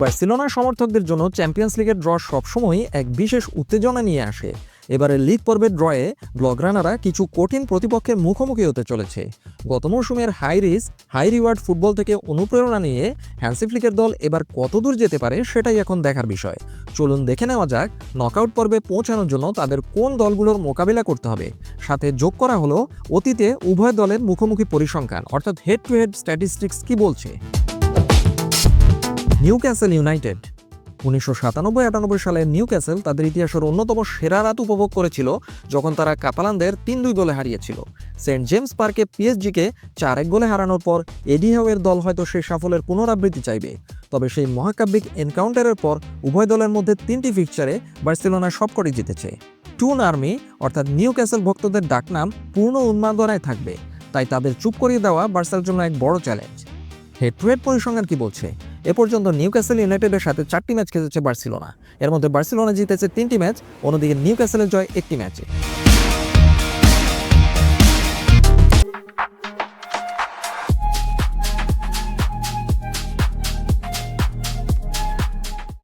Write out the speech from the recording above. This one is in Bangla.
বার্সেলোনার সমর্থকদের জন্য চ্যাম্পিয়ন্স লিগের ড্র সবসময়ই এক বিশেষ উত্তেজনা নিয়ে আসে। এবারে লিগ পর্বের ড্রয়ে ব্লগরানারা কিছু কঠিন প্রতিপক্ষের মুখোমুখি হতে চলেছে। গত মৌসুমের high risk high reward football থেকে অনুপ্রেরণা নিয়ে হ্যান্সিফ্লিকের দল এবার কতদূর যেতে পারে সেটাই এখন দেখার বিষয়। চলুন দেখে নেওয়া যাক নকআউট পর্বে পৌঁছানোর জন্য তাদের কোন দলগুলোর মোকাবিলা করতে হবে। সাথে যোগ করা হলো অতীতে উভয় দলের মুখোমুখি পরিসংখ্যান, অর্থাৎ হেড টু হেড স্ট্যাটিস্টিক্স কি বলছে? Newcastle United. উনিশশো সাতানব্বই আটানব্বই সালে নিউ ক্যাসেল তাদের ইতিহাসের অন্যতম সেরা রাত উপভোগ করেছিল, যখন তারা কাতালানদের তিন দুই গোলে হারিয়েছিল। সেন্ট জেমস পার্কে পিএসজিকে চার এক গোলে হারানোর পর এডি হাওয়ের দল হয়তো সেই সাফল্যের পুনরাবৃত্তি চাইবে। তবে সেই মহাকাব্যিক এনকাউন্টারের পর উভয় দলের মধ্যে তিনটি ফিকচারে বার্সেলোনা সবকটি জিতেছে। টুন আর্মি, অর্থাৎ নিউ ক্যাসেল ভক্তদের ডাকনাম, পূর্ণ উন্মাদনায় থাকবে। তাই তাদের চুপ করিয়ে দেওয়া বার্সার জন্য এক বড় চ্যালেঞ্জ। হেড টু হেড পরিসংখ্যান কি বলছে? এ পর্যন্ত নিউক্যাসেল ইউনাইটেডের সাথে চারটি ম্যাচ খেলেছে বার্সিলোনা। এর মধ্যে বার্সিলোনা জিতেছে তিনটি ম্যাচ, অন্যদিকে নিউক্যাসেলের জয় একটি ম্যাচে।